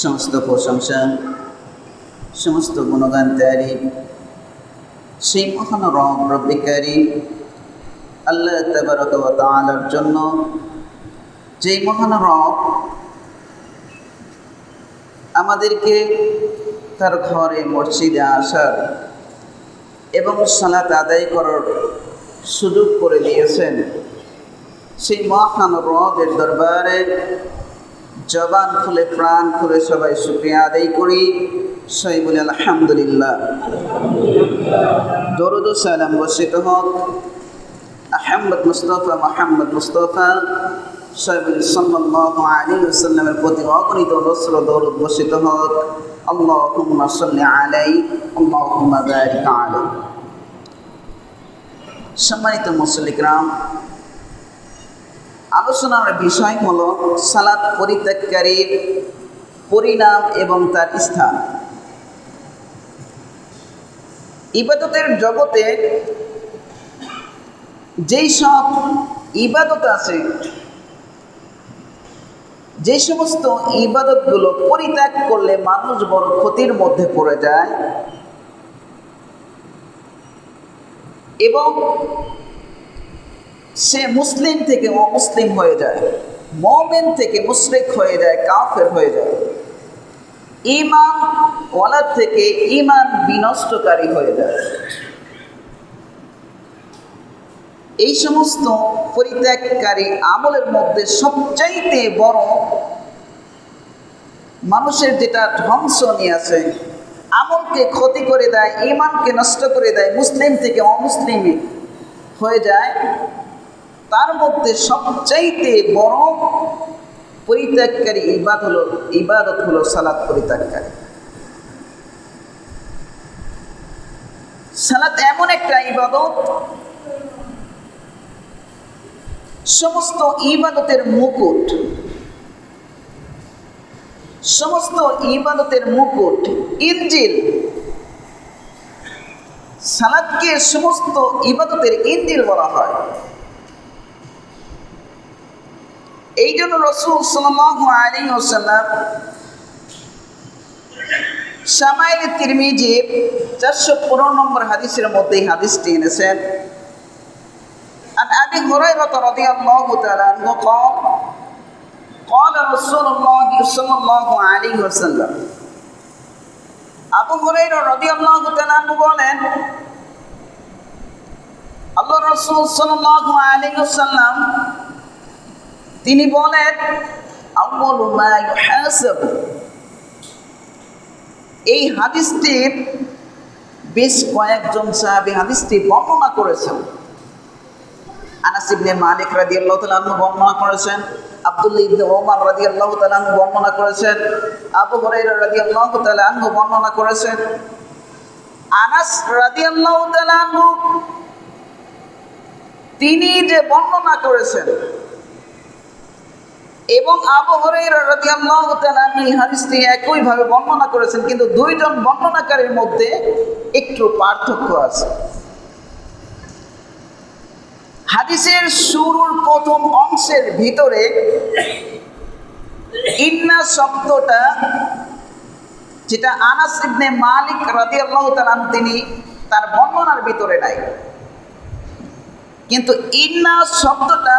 সমস্ত প্রশংসা, সমস্ত গুণগান তারি। সেই মহান রব আল্লাহ তাবারক ওয়া জন্য যেই মহান রব আমাদেরকে তার ঘরে মসজিদে আসার এবং সালাত আদায় করার সুযোগ করে দিয়েছেন, সেই মহান রবের দরবারে জবান খুলে, প্রাণ খুলে সবাই শুক্রিয়া আদায় করি। সবাই বলে আলহামদুলিল্লাহ। দরুদ সালাম বর্ষিত হোক। আহমদ মুস্তফা মোহাম্মদ মুস্তফা সাহেবুল সাল্লাহ আলী সাল্লামের প্রতি অগণিত নসর দৌরদ বর্ষিত হোক। আল্লাহুম্মা সাল্লি আলাই, আল্লাহুম্মা বারিক আলাই। সম্মানিত মুসলিকরাম আলোচনার বিষয় হল সালাদ পরিত্যাগকারীর পরিণাম এবং তার স্থান। ইবাদতের জগতে যেই সব ইবাদত আছে, যে সমস্ত ইবাদতগুলো পরিত্যাগ করলে মানুষ বড় ক্ষতির মধ্যে পড়ে যায় এবং সে মুসলিম থেকে অমুসলিম হয়ে যায়। মমেন থেকে মুশরিক হয়ে যায়, কাফের হয়ে যায়। ইমান ওয়ালার থেকে ইমান বিনষ্টকারী হয়ে যায়। এই সমস্ত পরিত্যাগকারী আমলের মধ্যে সবচাইতে বড় মানুষের যেটা ধ্বংস নিয়ে আসে আমলকে ক্ষতি করে দেয় ইমানকে নষ্ট করে দেয়, মুসলিম থেকে অমুসলিম হয়ে যায়। তার মধ্যে সবচাইতে বড় পরিত্যাগকারী ইবাদ হলো, ইবাদত হলো সালাদ পরিত্যাগকারী। সালাদ এমন একটা ইবাদত, সমস্ত ইবাদতের মুকুট, সমস্ত ইবাদতের মুকুট, ইঞ্জিল সালাদকে সমস্ত ইবাদতের ইঞ্জিল বলা হয়। এই জন্য রসুল সাল্লাহ আলী ওসাল্লাম সামাইল তিরমিজির চারশো পনেরো নম্বর হাদিসের মধ্যে এই হাদিসটি এনেছেন عن أبي هريرة رضي الله تعالى عنه قال قال رسول الله صلى الله عليه وسلم আবু হুরাইরা রাদিয়াল্লাহু তাআলা আনহু বলেন আল্লাহ রাসূল সাল্লাল্লাহু আলাইহি ওয়াসাল্লাম তিনি বলেন এই হাদিসটির বেশ কয়েকজন সাহাবী হাদিসটি বর্ণনা করেছেন। আনাস ইবনে মালিক রাদিয়াল্লাহু তাআলা বর্ণনা করেছেন, আব্দুল্লাহ ইবনে ওমর রাদিয়াল্লাহু তাআলা বর্ণনা করেছেন, আবু হুরায়রা রাদিয়াল্লাহু তাআলা বর্ণনা করেছেন। আনাস রাদিয়াল্লাহু তাআলা তিনি যে বর্ণনা করেছেন এবং আবু বর্ণনা করেছেন, কিন্তু দুইজন বর্ণনাকারীর মধ্যে একটু পার্থক্য আছে। হাদিসের শুরুর প্রথম অংশের ভিতরে ইন্না শব্দটা, যেটা আনাস ইবনে মালিক রাদিয়াল্লাহু তাআলা তিনি তার বর্ণনার ভিতরে নাই। কিন্তু ইন্না শব্দটা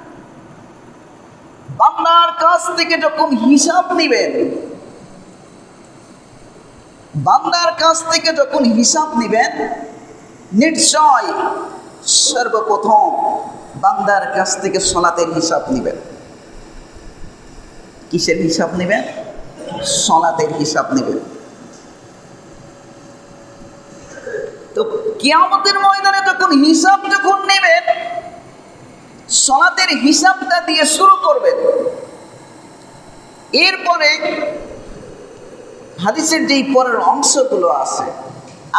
বান্দার কাছ থেকে যখন হিসাব নেবেন, বান্দার কাছ থেকে যখন হিসাব নেবেন, নিশ্চয় সর্বপ্রথম বান্দার কাছ থেকে সলাতের হিসাব নেবেন। কিসের হিসাব নেবেন? সলাতের হিসাব নেবেন। তো কিয়ামতের ময়দানে যখন হিসাব যখন নেবেন সলাতের হিসাবটা দিয়ে শুরু করবেন। এরপরে হাদিসের যেই পরের অংশগুলো আছে,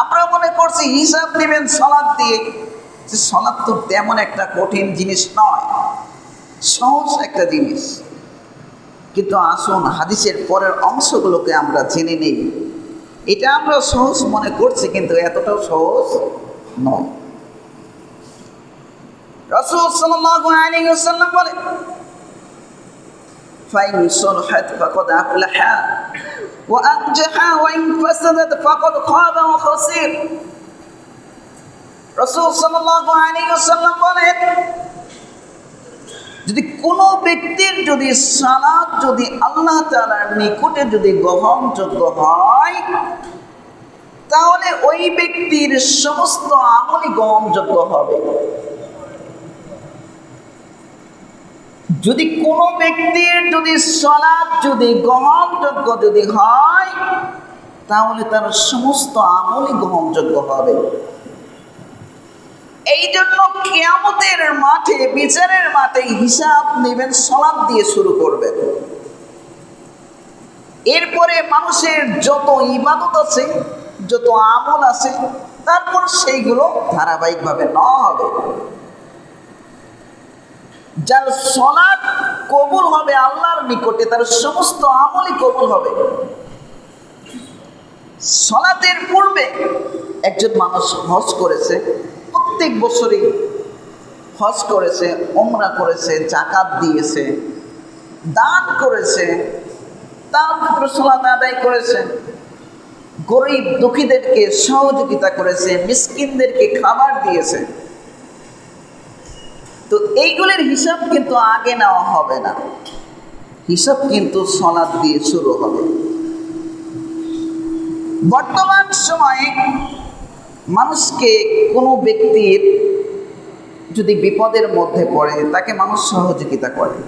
আমরা মনে করছি হিসাব নেবেন সলাদ দিয়ে, যে সলাদ তো তেমন একটা কঠিন জিনিস নয়, সহজ একটা জিনিস। কিন্তু আসুন হাদিসের পরের অংশগুলোকে আমরা জেনে নেই। এটা আমরা সহজ মনে করছি, কিন্তু এতটাও সহজ নয়। রসুল সাল্লাল্লাহু আলাইহি ওয়াসাল্লাম বলেন ফাইন সুলহাত ফাকাদ আফলাহা ওয়া আনজাহা ওয়া ইন ফাসাদাত ফাকাদ খাবা ওয়া খাসির। রসুল সাল্লাল্লাহু আলাইহি ওয়াসাল্লাম যদি কোন ব্যক্তির যদি সালাদ যদি আল্লাহ তালার নিকটে যদি গ্রহণযোগ্য হয়, তাহলে ওই ব্যক্তির সমস্ত আমলই গ্রহণযোগ্য হবে। যদি কোনো ব্যক্তির যদি সলাদ যদি গ্রহণযোগ্য যদি হয়, তাহলে তার সমস্ত আমলই গ্রহণযোগ্য হবে। এই জন্য কেয়ামতের মাঠে, বিচারের মাঠে হিসাব নেবেন সলাদ দিয়ে শুরু করবেন। এরপরে মানুষের যত ইবাদত আছে, যত আমল আছে, তারপর সেইগুলো ধারাবাহিকভাবে নেওয়া হবে। যার সলাদ কবুল হবে আল্লাহর নিকটে, তার সমস্ত আমলই কবুল হবে। সলাতের পূর্বে একজন মানুষ হজ করেছে, প্রত্যেক বছরই হজ করেছে ওমরা করেছে, জাকাত দিয়েছে, দান করেছে, তার ভিতরে সলাত আদায় করেছে, গরিব দুঃখীদেরকে সহযোগিতা করেছে, মিসকিনদেরকে খাবার দিয়েছে। তো এইগুলির হিসাব কিন্তু আগে নেওয়া হবে না। হিসাব কিন্তু সলাদ দিয়ে শুরু হবে। বর্তমান সময়ে মানুষকে কোনো ব্যক্তির যদি বিপদের মধ্যে পড়ে, তাকে মানুষ সহযোগিতা করে।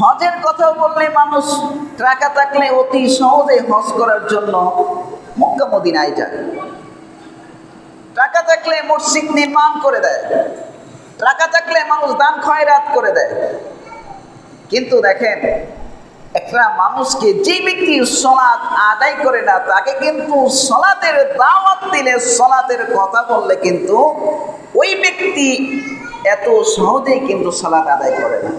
হজের কথা বললে মানুষ টাকা থাকলে অতি সহজে হজ করার জন্য মক্কা, মদিনায় যায়। টাকা থাকলে মসজিদ নির্মাণ করে দেয়। টাকা থাকলে মানুষ দান খয়রাত করে দেয়। কিন্তু দেখেন, একটা মানুষকে যে ব্যক্তি সলাৎ আদায় করে না, তাকে কিন্তু সলাতের দাওয়াত দিলে সলাতের কথা বললে কিন্তু ওই ব্যক্তি এত সহজেই কিন্তু সলাৎ আদায় করে না।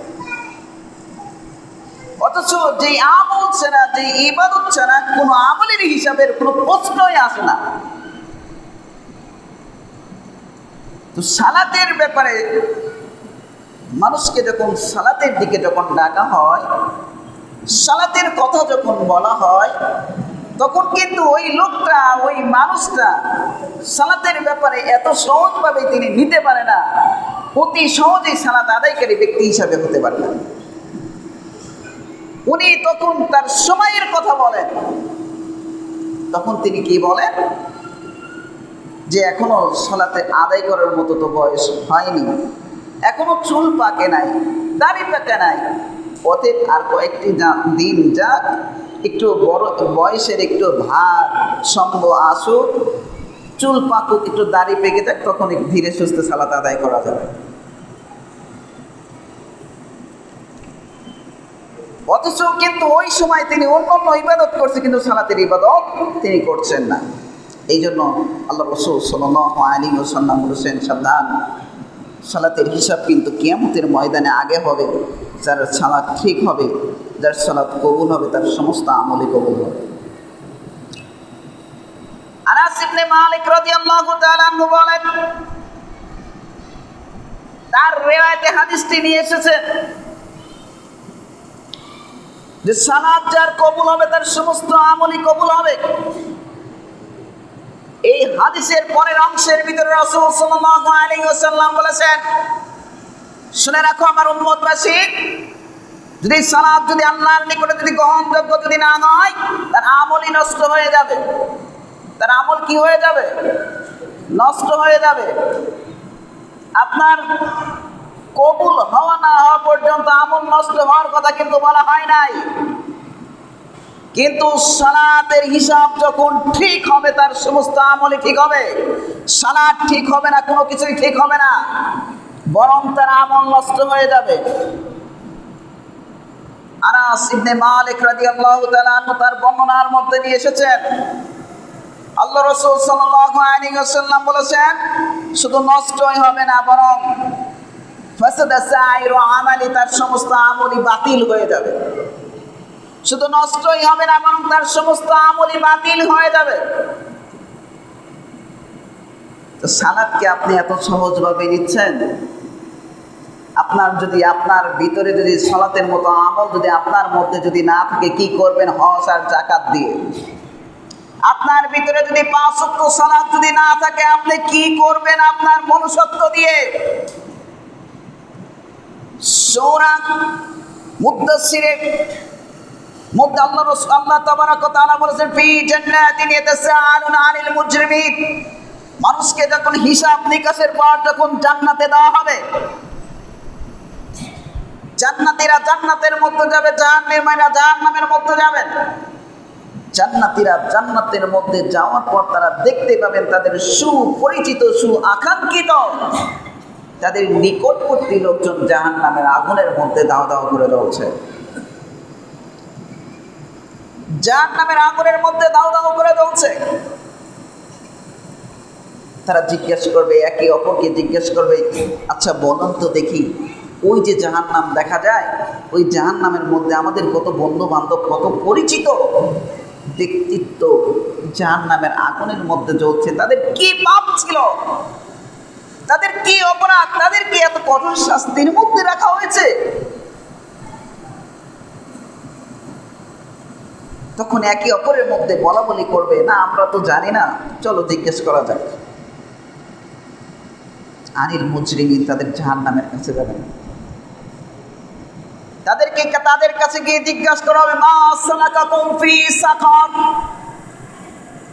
অথচ যে আমল ছাড়া যে ইবাদত ছাড়া কোনো আমলের হিসাবের কোনো প্রশ্নই আসে না। তো সালাতের ব্যাপারে মানুষকে যখন সালাতের দিকে যখন ডাকা হয়, সালাতের কথা যখন বলা হয়, তখন কিন্তু ওই লোকটা, ওই মানুষটা সালাতের ব্যাপারে এত সহজভাবে তিনি নিতে পারে না। অতি সহজেই সালাত আদায়কারী ব্যক্তি হিসাবে হতে পারে না। উনি তখন তার সময়ের কথা বলেন। তখন তিনি কি বলেন? যে এখনও সলাতে আদায় করার মতো তো বয়স হয়নি। এখনও চুল পাকে নাই, দাড়ি পাকে নাই। অতএব আর কয়েকটি দিন যাক একটু বড় বয়সের একটু ভার, সঙ্গ আসুক, চুল পাকুক, একটু দাড়ি পেকে যাক, তখন ধীরে সুস্থে সালাত আদায় করা যাবে। অথচ কিন্তু ওই সময় তিনি অন্য অন্য ইবাদত করছে, কিন্তু সালাতের ইবাদত তিনি করছেন না। এই জন্য আল্লাহ রসুল সাল্লাহ আলী ওসাল্লাম বলেছেন, সাবধান। সালাতের হিসাব কিন্তু কিয়ামতের ময়দানে আগে হবে, যার সালাত ঠিক হবে, যার সালাত কবুল হবে, তার সমস্ত আমলে কবুল হবে। তার হাদিসটি নিয়ে এসেছে যে যার কবুল হবে, তার সমস্ত আমলই কবুল হবে। এই হাদিসের পরের অংশের ভিতরে রাসূল সাল্লাল্লাহু আলাইহি ওয়াসাল্লাম বলেছেন, শুনে রাখো আমার উম্মতবাসী, যদি সালাত যদি আল্লাহর নিকটে যদি গ্রহণযোগ্য যদি না হয়, তার আমলই নষ্ট হয়ে যাবে। তার আমল কি হয়ে যাবে? নষ্ট হয়ে যাবে। আপনার কবুল হওয়া না হওয়া পর্যন্ত আমল নষ্ট হওয়ার কথা কিন্তু বলা হয় নাই। কিন্তু সালাতের হিসাব যখন ঠিক হবে, তার সমস্ত আমলই ঠিক হবে। সালাদ ঠিক হবে না, কোনো কিছুই ঠিক হবে না। বরং তার আমল নষ্ট হয়ে যাবে। আনাস ইবনে মালিক রাদিয়াল্লাহু তাআলা আনহু তার বর্ণনার মধ্যে নিয়ে এসেছেন। আল্লাহ রসুল সাল্লাল্লাহু আলাইহি ওয়াসাল্লাম বলেছেন, শুধু নষ্টই হবে না, বরং ফাসাদা সাইরু আমালি, তার সমস্ত আমলি বাতিল হয়ে যাবে। শুধু নষ্টই হবে না, বরং তার সমস্ত আমলি বাতিল হয়ে যাবে। তো সালাদকে আপনি এত সহজভাবে নিচ্ছেন? আপনার যদি আপনার ভিতরে যদি সলাতের মতো আমল যদি আপনার মধ্যে যদি না থাকে, কি করবেন হস আর জাকাত দিয়ে? আপনার ভিতরে যদি পাঁচ সত্য সালাদ যদি না থাকে, আপনি কি করবেন আপনার মনুষ্যত্ব দিয়ে? সৌরা মুদ্দাসিরে মধ্যে আল্লাহ রসুল, আল্লাহ তাবারাক তাআলা বলেছেন, ফি জান্নাতিন ইয়াতাসাআলুনা আনিল মুজরিমিন। মানুষকে যখন হিসাব নিকাশের পর যখন জান্নাতে দেওয়া হবে, জান্নাতীরা জান্নাতের মধ্যে যাবে জাহান্নামীরা জাহান্নামের মধ্যে যাবেন জান্নাতীরা জান্নাতের মধ্যে যাওয়ার পর তারা দেখতে পাবেন তাদের সুপরিচিত সু আকাঙ্ক্ষিত তাদের নিকটবর্তী লোকজন জাহান্নামের আগুনের মধ্যে দাও দাও করে জ্বলছে জাহান্নামের আগুনের মধ্যে দাও দাও করে জ্বলছে। তারা জিজ্ঞেস করবে, একে অপরকে জিজ্ঞেস করবে আচ্ছা বলুন দেখি, ওই যে জাহান নাম দেখা যায়, ওই জাহান নামের মধ্যে আমাদের কত বন্ধু বান্ধব কত পরিচিত ব্যক্তিত্ব জাহান নামের আগুনের মধ্যে জ্বলছে, তাদের কি পাপ ছিল? তাদের কি অপরাধ? তাদের কি এত কঠোর শাস্তির মধ্যে রাখা হয়েছে? তখন একে অপরের মধ্যে বলা বলি করবে, না, আমরা তো জানি না। চলো, জিজ্ঞেস করা যাক। আনিল মুজরিমিন তাদের জাহান নামের কাছে যাবেন। তাদেরকে তাদের কাছে গিয়ে জিজ্ঞাসা করা হবে, মা ফি সাকার।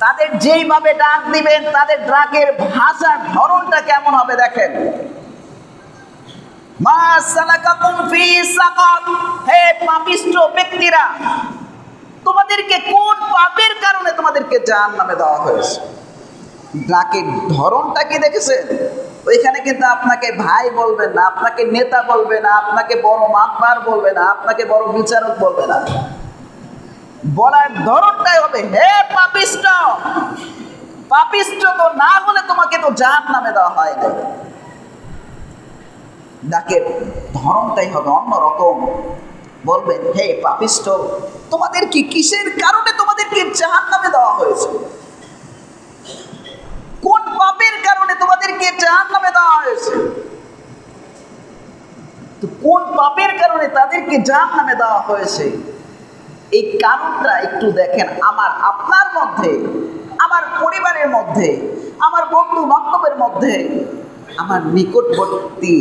তাদের যেইভাবে ডাক দিবেন, তাদের ডাকের ভাষার ধরনটা কেমন হবে দেখেন। মা সালাকাকুম ফি সাকার। হে পাপিষ্ঠ ব্যক্তিরা তোমাদেরকে কোন পাপের কারণে তোমাদেরকে জাহান্নামে দেওয়া হয়েছে? ডাকের ধরনটা কি দেখেছেন? ওইখানে কিন্তু আপনাকে ভাই বলবে না, আপনাকে নেতা বলবে না, আপনাকে বড় মাতবার বলবে না, আপনাকে বড় বিচারক বলবে না। বলার ধরনটাই হবে, হে পাপিষ্ট! পাপিষ্ট তো না হলে তোমাকে তো জাহান নামে দেওয়া হয় না। ডাকের ধরনটাই হবে অন্যরকম। বলবেন, হে পাপিষ্ট তোমাদের কি কিসের কারণে তোমাদেরকে জাহান নামে দেওয়া হয়েছে? কোন পাপের কারণে তোমাদেরকে জাহান নামে দেওয়া হয়েছে? তো কোন পাপের কারণে তাদেরকে জাহান নামে দেওয়া হয়েছে? এই কারণটা একটু দেখেন, আমার আপনার মধ্যে, আমার পরিবারের মধ্যে, আমার বন্ধু বান্ধবের মধ্যে, আমার নিকটবর্তী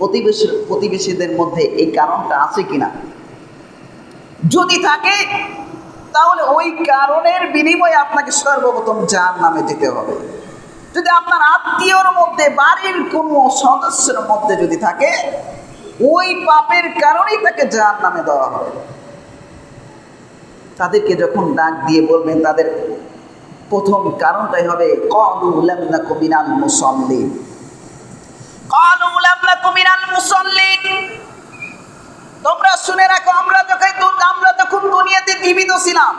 প্রতিবেশী, প্রতিবেশীদের মধ্যে এই কারণটা আছে কিনা? যদি থাকে, তাহলে ওই কারণের বিনিময়ে আপনাকে সর্বপ্রথম যার নামে যেতে হবে। যদি আপনার আত্মীয়র মধ্যে, বাড়ির কোনো সদস্যের মধ্যে যদি থাকে, ওই পাপের কারণেই তাকে যার নামে দেওয়া হবে। তাদেরকে যখন ডাক দিয়ে বলবেন, তাদের প্রথম কারণটাই হবে মুসল্লিন কলু লামনা কমিনাল মুসল্লিন। তোমরা শুনে রাখো, আমরা যখন আমরা যখন দুনিয়াতে জীবিত ছিলাম,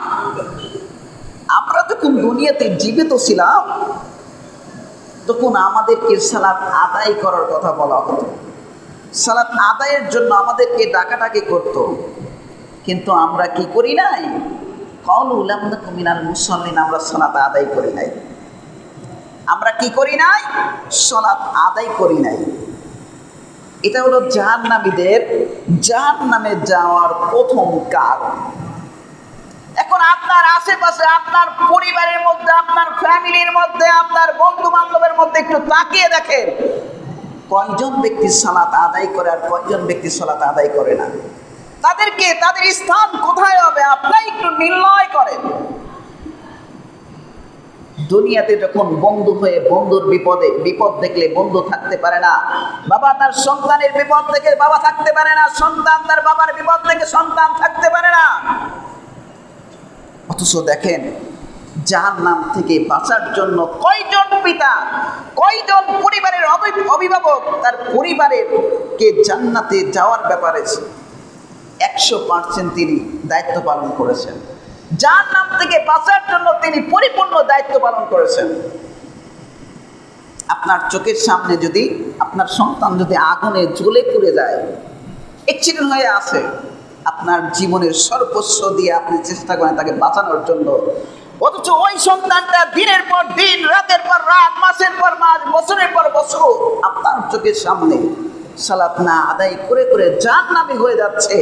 আমরা যখন দুনিয়াতে জীবিত ছিলাম, তখন আমাদেরকে সালাত আদায় করার কথা বলা হতো। সালাত আদায়ের জন্য আমাদেরকে ডাকাডাকি করত। কিন্তু আমরা কি করি নাই? কল উলাম মিনাল মুসল্লিন, আমরা সালাত আদায় করি নাই। আমরা কি করি নাই? সালাত আদায় করি নাই। এটা হলো জাহান্নামীদের জাহান্নামে যাওয়ার প্রথম কারণ এখন আপনার আশেপাশে, আপনার পরিবারের মধ্যে, আপনার ফ্যামিলির মধ্যে, আপনার বন্ধু বান্ধবের মধ্যে একটু তাকিয়ে দেখেন। কয়জন ব্যক্তি সালাত আদায় করে আর কয়জন ব্যক্তি সালাত আদায় করে না? তাদেরকে, তাদের স্থান কোথায় হবে? আপনাই একটু নির্ণয় করেন। দুনিয়াতে যখন বন্ধু হয়ে বন্ধুর বিপদে, বিপদ দেখলে বন্ধু থাকতে পারে না। বাবা তার সন্তানের বিপদ থেকে বাবা থাকতে পারে না। সন্তান তার বাবার বিপদ থেকে সন্তান থাকতে পারে না। অথচ দেখেন যার নাম থেকে বাঁচার জন্য কয়জন পিতা, কয়জন পরিবারের অভিভাবক তার পরিবারের কে জান্নাতে যাওয়ার ব্যাপারে একশো পার্সেন্ট তিনি দায়িত্ব পালন করেছেন। যার নাম থেকে বাঁচার জন্য তিনি পরিপূর্ণ দায়িত্ব পালন করেছেন। আপনার চোখের সামনে যদি আপনার সন্তান যদি আগুনে জ্বলে পুড়ে যায় অ্যাক্সিডেন্ট হয়ে আছে, আপনার জীবনের সর্বস্ব দিয়ে আপনি চেষ্টা করেন তাকে বাঁচানোর জন্য। অথচ ওই সন্তানটা দিনের পর দিন, রাতের পর রাত, মাসের পর মাস, বছরের পর বছর আপনার চোখের সামনে সালাত না আদায় করে করে যার নামে হয়ে যাচ্ছে।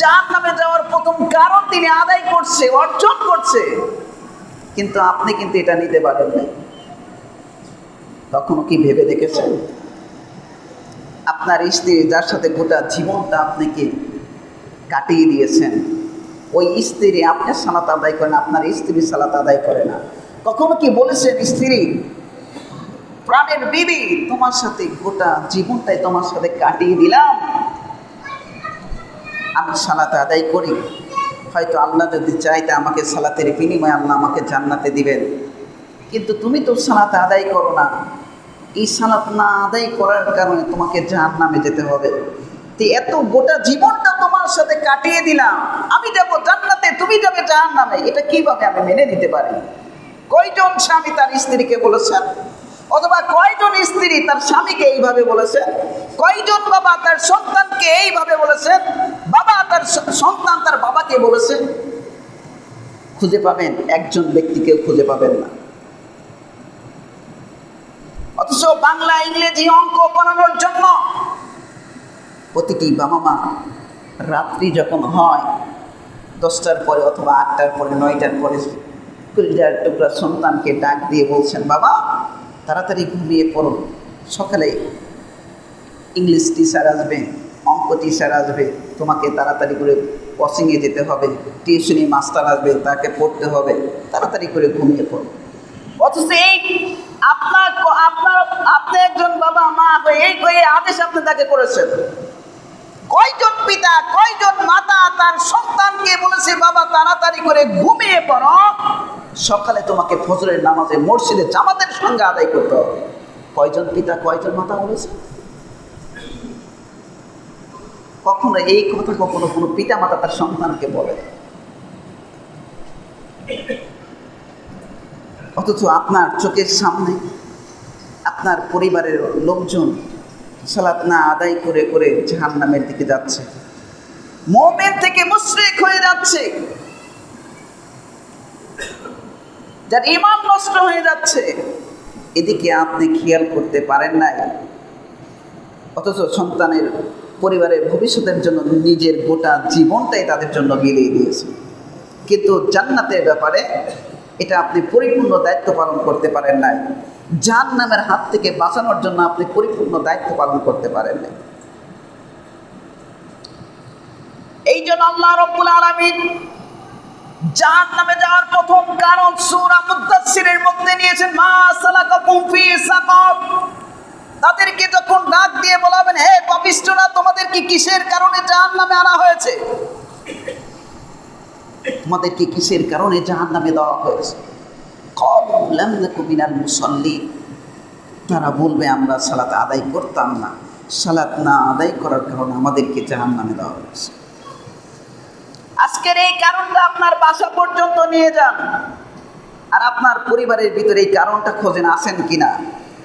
যার নামে যাওয়ার প্রথম কারণ তিনি আদায় করছে, অর্জন করছে। কিন্তু আপনি কিন্তু এটা নিতে পারেন নাই। কখনো কি ভেবে দেখেছেন? আপনার স্ত্রী যার সাথে গোটা জীবনটা আপনাকে কাটিয়ে দিয়েছেন, ওই স্ত্রী আপনি সালাত আদায় করেন, আপনার স্ত্রী সালাত আদায় করে না। কখনো কি বলেছেন, স্ত্রী, প্রাণের বিবি, তোমার সাথে গোটা জীবনটাই তোমার সাথে কাটিয়ে দিলাম আমি সালাত আদায় করি। হয়তো আল্লাহ যদি চাইতে আমাকে সালাতের বিনিময়ে আল্লাহ আমাকে জান্নাতে দিবেন। কিন্তু তুমি তো সালাত আদায় করো না। এই সালাত না আদায় করার কারণে তোমাকে জাহান নামে যেতে হবে। এত গোটা জীবনটা তোমার সাথে কাটিয়ে দিলাম। আমি যাব জান্নাতে, তুমি যাবে জাহান নামে এটা কীভাবে আমি মেনে নিতে পারি? কয়জন স্বামী তার স্ত্রীকে বলেছেন? অথবা কয়জন স্ত্রী তার স্বামীকে এইভাবে বলেছেন? কয়জন বাবা তার সন্তানকে এইভাবে বলেছেন? তার সন্তান তার বাবাকে বলেছে, খুঁজে পাবেন, একজন ব্যক্তিকেও খুঁজে পাবেন না। অথচ বাংলা, ইংরেজি অঙ্ক পড়ানোর জন্য প্রতিটি বাবা মা রাত্রি যখন হয়, দশটার পরে অথবা আটটার পরে, নয়টার পরে কুড়িটার টুকরা সন্তানকে ডাক দিয়ে বলছেন, বাবা, তাড়াতাড়ি ঘুমিয়ে পড়ো। সকালে ইংলিশ টিচার আসবে অঙ্ক টিচার আসবে, তোমাকে তাড়াতাড়ি করে কোচিংয়ে যেতে হবে টিউশনি মাস্টার আসবে, তাকে পড়তে হবে, তাড়াতাড়ি করে ঘুমিয়ে পড়ো। অথচ এই আপনার আপনার, আপনি একজন বাবা মা হয়ে, এই এই আদেশ আপনি তাকে করেছেন। কয়জন পিতা, কয়জন মাতা তার সন্তানকে বলেছে, বাবা, তাড়াতাড়ি করে ঘুমিয়ে পড়ো। সকালে তোমাকে ফজরের নামাজে মসজিদে জামাতের সঙ্গে আদায় করতে হবে। কয়জন পিতা, কয়জন মাতা বলেছে? কখনো এই কথা কখনো কোনো পিতা মাতা তার সন্তানকে বলে। অথচ আপনার চোখের সামনে আপনার পরিবারের লোকজন সালাত না আদায় করে করে জাহান নামের দিকে যাচ্ছে। মোমেন থেকে মুশরিক হয়ে যাচ্ছে। যার ইমান নষ্ট হয়ে যাচ্ছে। এদিকে আপনি খেয়াল করতে পারেন নাই। অথচ সন্তানের পরিবারের ভবিষ্যতের জন্য নিজের গোটা জীবনটাই তাদের জন্য বিলিয়ে দিয়েছে। কিন্তু জান্নাতের ব্যাপারে এটা আপনি পরিপূর্ণ দায়িত্ব পালন করতে পারেন নাই। জান নামের হাত থেকে বাঁচানোর জন্য আপনি পরিপূর্ণ দায়িত্ব পালন করতে পারেন নাই। এই জন্য আল্লাহ রব্বুল আলমিন জাহান নামে যাওয়ার প্রথম কারণ সূরা মুদাসসিরের মধ্যে নিয়েছেন, মা সালাকাকুম ফি সাকার তাদেরকে যখন ডাক দিয়ে বলাবেন, হে পাপিষ্ঠরা তোমাদের কি কিসের কারণে জাহান নামে আনা হয়েছে? তোমাদেরকে কিসের কারণে জাহান নামে দেওয়া হয়েছে? মিনাল মুসাল্লিন। তারা বলবে, আমরা সালাত আদায় করতাম না। সালাত না আদায় করার কারণে আমাদেরকে জাহান নামে দেওয়া হয়েছে। আজকের এই কারণটা আপনার বাসা পর্যন্ত নিয়ে যান। আর আপনার পরিবারের ভিতরে এই কারণটা খোঁজেন আসেন কিনা?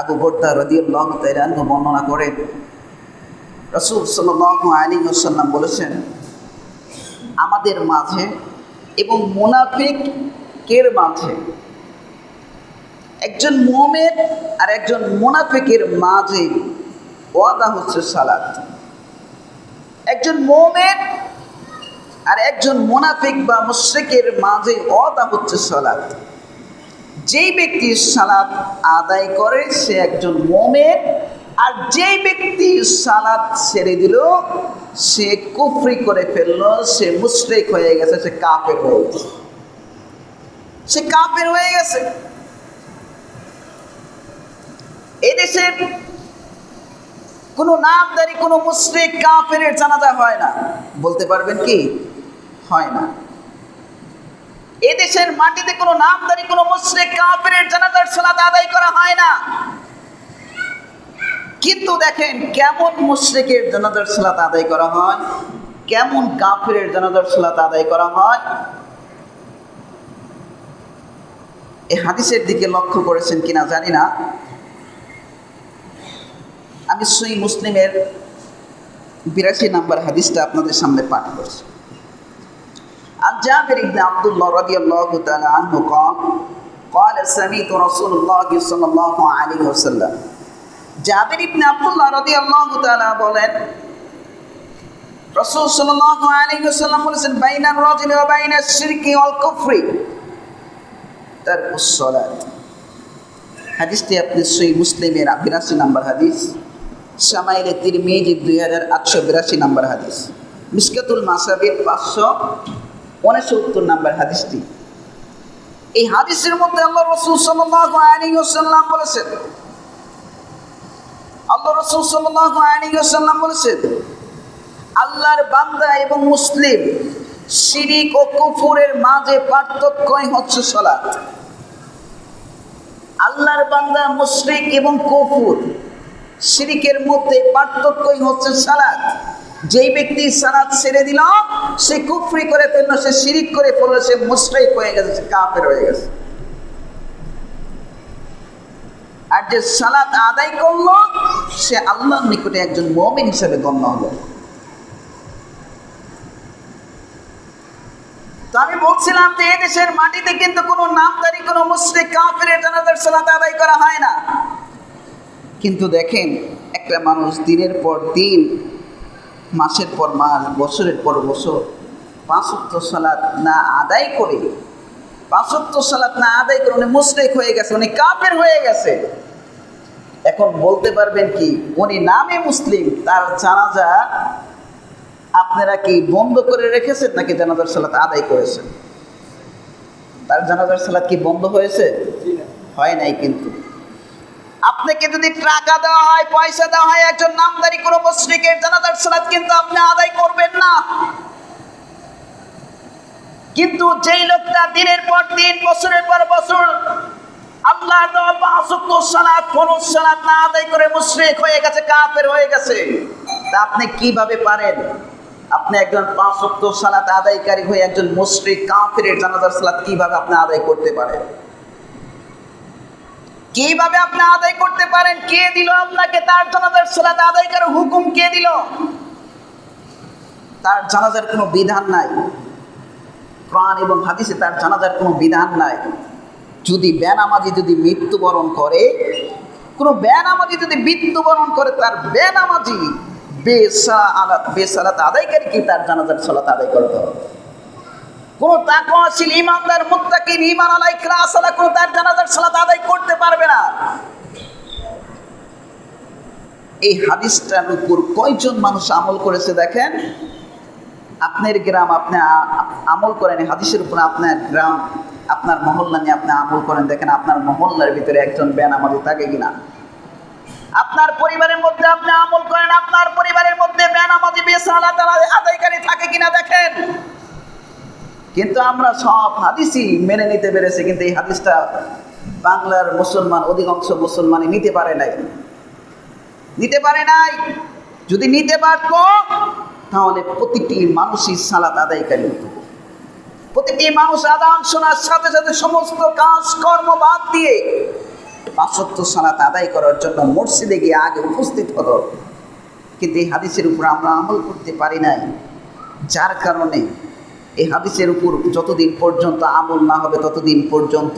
আবু বর্দা রদিউল্লাহ তাইরানহু বর্ণনা করেন রসুল সাল্লাল্লাহু আলী ওসাল্লাম বলেছেন, আমাদের মাঝে এবং মোনাফিকের মাঝে একজন মোমের আর একজন মোনাফিকের মাঝে ওয়াদা হচ্ছে সালাত। একজন মোমের আর একজন মোনাফিক বা মুশ্রিকের মাঝে অদা হচ্ছে সালাত। যেই ব্যক্তি সালাদ আদায় করে, সে একজন মোমের আর যে ব্যক্তি সালাদ ছেড়ে দিল, সে কুফরি করে ফেলল, সে মুশরিক হয়ে গেছে, সে কাফের হয়ে গেছে। সে কাফের হয়ে গেছে। এদেশে কোনো নামদারি, কোনো মুশরিক কাফের জানাজা হয় না। বলতে পারবেন কি? হয় না। এদেশের মাটিতে কোনো নামদারি, কোনো মুশরিক কাফের জানাজার সালাত আদায় করা হয় না। কিন্তু দেখেন কেমন মুশরিকের জানাজার সালাত আদায় করা হয়, কেমন কাফের জানাজার সালাত আদায় করা হয়। এই হাদিসের দিকে লক্ষ্য করেছেন কিনা জানি না। আমি সই মুসলিমের বিরাশি নাম্বার হাদিসটা আপনাদের সামনে পাঠ করছি। عن جابر بن عبد الله رضي الله تعالى عنه قال قال سمعت رسول الله صلى الله عليه وسلم জাবির ইবনে আব্দুল্লাহ রাদিয়াল্লাহু তাআলা বলেন রাসূল সাল্লাল্লাহু আলাইহি ওয়াসাল্লাম বলেছেন বাইনার রাজুলি ওয়া বাইনাশ শিরকি ওয়াল কুফরি তারকুস সালাত হাদিসটি আপনি সই মুসলিমের বিরাশি নাম্বার হাদিস সামাইলে তিরমিজি দুই হাজার আটশো বিরাশি নাম্বার হাদিস মিসকাতুল মাসাবির পাঁচশো উনসত্তর নাম্বার হাদিসটি। এই হাদিসের মধ্যে আল্লাহ রসুল ওয়াসাল্লাম বলেছেন আল্লাহ রসুল ওয়াসাল্লাম বলেছেন, আল্লাহর বান্দা এবং মুসলিম শিরিক ও কুফুরের মাঝে পার্থক্যই হচ্ছে সালাত আল্লাহর বান্দা মুশরিক এবং কুফুর, শিরিকের মধ্যে পার্থক্যই হচ্ছে সালাত যেই ব্যক্তি সালাত ছেড়ে দিল, সে কুফরি করে ফেলল, সে শিরিক করে ফেলল, সে মুশরিক হয়ে গেছে, সে কাফের হয়ে গেছে। আর যে সালাত আদায় করল, সে আল্লাহর নিকটে একজন মমিন হিসেবে গণ্য হলো। তো আমি বলছিলাম যে দেশের মাটিতে কিন্তু কোনো নামদারি, কোনো মুসলিম কাফের জানাজার সালাত আদায় করা হয় না। কিন্তু দেখেন, একটা মানুষ দিনের পর দিন মাসের পর মাস বছরের পর বছর পাঁচত্ব সালাত না আদায় করে পাঁচত্ব সালাত না আদায় করে উনি মুশরিক হয়ে গেছে উনি কাফের হয়ে গেছে। এখন বলতে পারবেন কি উনি নামে মুসলিম তার জানাজা আপনারা কি বন্ধ করে রেখেছেন নাকি জানাজার সালাত আদায় করেছেন? তার জানাজার সালাত কি বন্ধ হয়েছে? হয় নাই কিন্তু। আপনাকে যদি টাকা দেওয়া হয়, পয়সা দেওয়া হয়, একজন নামদারি কোনো মুশরিকের জানাজার সালাত কিন্তু আপনি আদায় করবেন না। কিন্তু যেই লোকটা দিনের পর দিন, বছরের পর বছর আল্লাহ সালাত ফরজ সালাত না আদায় করে মুশরিক হয়ে গেছে, কাফের হয়ে গেছে, তা আপনি কীভাবে পারেন? আপনি একজন পাঁচ সালাত আদায়কারী হয়ে একজন মুশরিক, কাফের জানাজার সালাত কীভাবে আপনি আদায় করতে পারেন? কীভাবে আপনি আদায় করতে পারেন? কে দিল আপনাকে? তার জানাজার সালাত আদায় করার হুকুম কে দিল? তার জানাজার কোনো বিধান নাই। প্রাণ এবং হাদিসে তার জানাজার কোনো বিধান নাই। যদি বেনামাজি যদি মৃত্যুবরণ করে, কোনো বেনামাজি যদি মৃত্যুবরণ করে, তার বেনামাজি বেসা আলাত বেসালাত আদায়কারী কি তার জানাজার সালাত আদায় করতে হবে। কোন তাকওয়াশীল ইমানদার মুত্তাকিন ঈমান আলাই ক্লাস আলা কোন তার জানাজার সালাত আদায় করতে পারবে না। এই হাদিসটার উপর কয়জন মানুষ আমল করেছে দেখেন? আপনার গ্রাম, আপনি আমল করেন হাদিসের উপর আপনার গ্রাম, আপনার মহল্লা নিয়ে আপনি আমল করেন, দেখেন আপনার মহল্লার ভিতরে একজন ব্যান আমাদের থাকে কিনা? আপনার পরিবারের মধ্যে আপনি আমল করেন, আপনার পরিবারের মধ্যে বেনামাজি বেশ আল্লাহ তাআলা আদায়কারী থাকে কিনা দেখেন? কিন্তু আমরা সব হাদিসই মেনে নিতে পেরেছি, কিন্তু এই হাদিসটা বাংলার মুসলমান, অধিকাংশ মুসলমানই নিতে পারে নাই। নিতে পারে নাই। যদি নিতে পারত, তাহলে প্রতিটি মানুষই সালাত আদায়কারী হতো প্রতিটি মানুষ আদান শোনার সাথে সাথে সমস্ত কাজ কর্ম বাদ দিয়ে পাঁচত্ব সালাত আদায় করার জন্য মসজিদে গিয়ে আগে উপস্থিত হতো। কিন্তু এই হাদিসের উপর আমরা আমল করতে পারি নাই। যার কারণে এই হাদিসের উপর যতদিন পর্যন্ত আমল না হবে, ততদিন পর্যন্ত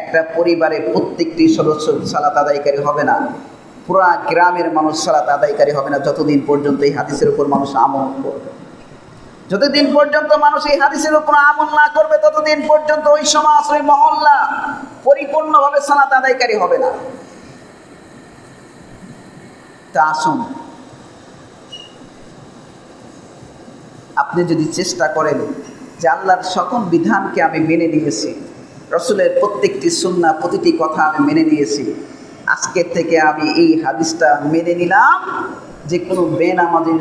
একটা পরিবারে প্রত্যেকটি সদস্য সালাত আদায়কারী হবে না। পুরা গ্রামের মানুষ সালাত আদায়কারী হবে না যতদিন পর্যন্ত এই হাদিসের উপর মানুষ আমল করবে। যতদিন পর্যন্ত মানুষ এই হাদিসের উপর আমল না করবে, ততদিন পর্যন্ত ওই সমাজ, ওই মহল্লা পরিপূর্ণভাবে সালাত আদায়কারী হবে না। তা আসুন আপনি যদি চেষ্টা করেন যে আল্লাহর সকল বিধানকে আমি মেনে নিয়েছি, রসুলের প্রত্যেকটি সুন্না, প্রতিটি কথা আমি মেনে নিয়েছি আজকের থেকে আমি এই হাদিসটা মেনে নিলাম, যে কোনো বেনামাজির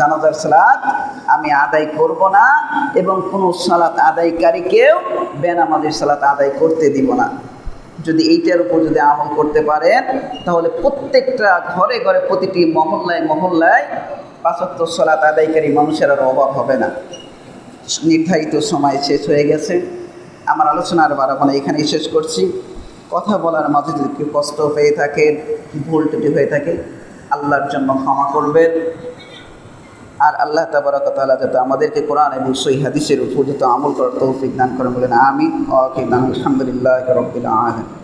জানাজার সালাত আমি আদায় করব না এবং কোনো সালাত আদায়কারীকেও বেনামাজির সালাত আদায় করতে দিব না। যদি এইটার উপর যদি আমল করতে পারেন, তাহলে প্রত্যেকটা ঘরে ঘরে প্রতিটি মহল্লায় মহল্লায় পাঁচত্ব সলাত আদায়কারী মানুষের আর অভাব হবে না। নির্ধারিত সময় শেষ হয়ে গেছে। আমার আলোচনার বারাবনা এখানেই শেষ করছি। কথা বলার মাঝে যদি কেউ কষ্ট হয়ে থাকে, ভুল টুটি হয়ে থাকে, আল্লাহর জন্য ক্ষমা করবেন। আর আল্লাহ তাবারক তাআলা যাতে আমাদেরকে কোরআন এবং সই হাদিসের উপর যত আমল করার তৌফিক দান করেন বলেন আমি আলহামদুলিল্লাহ রব্বিল আলামিন।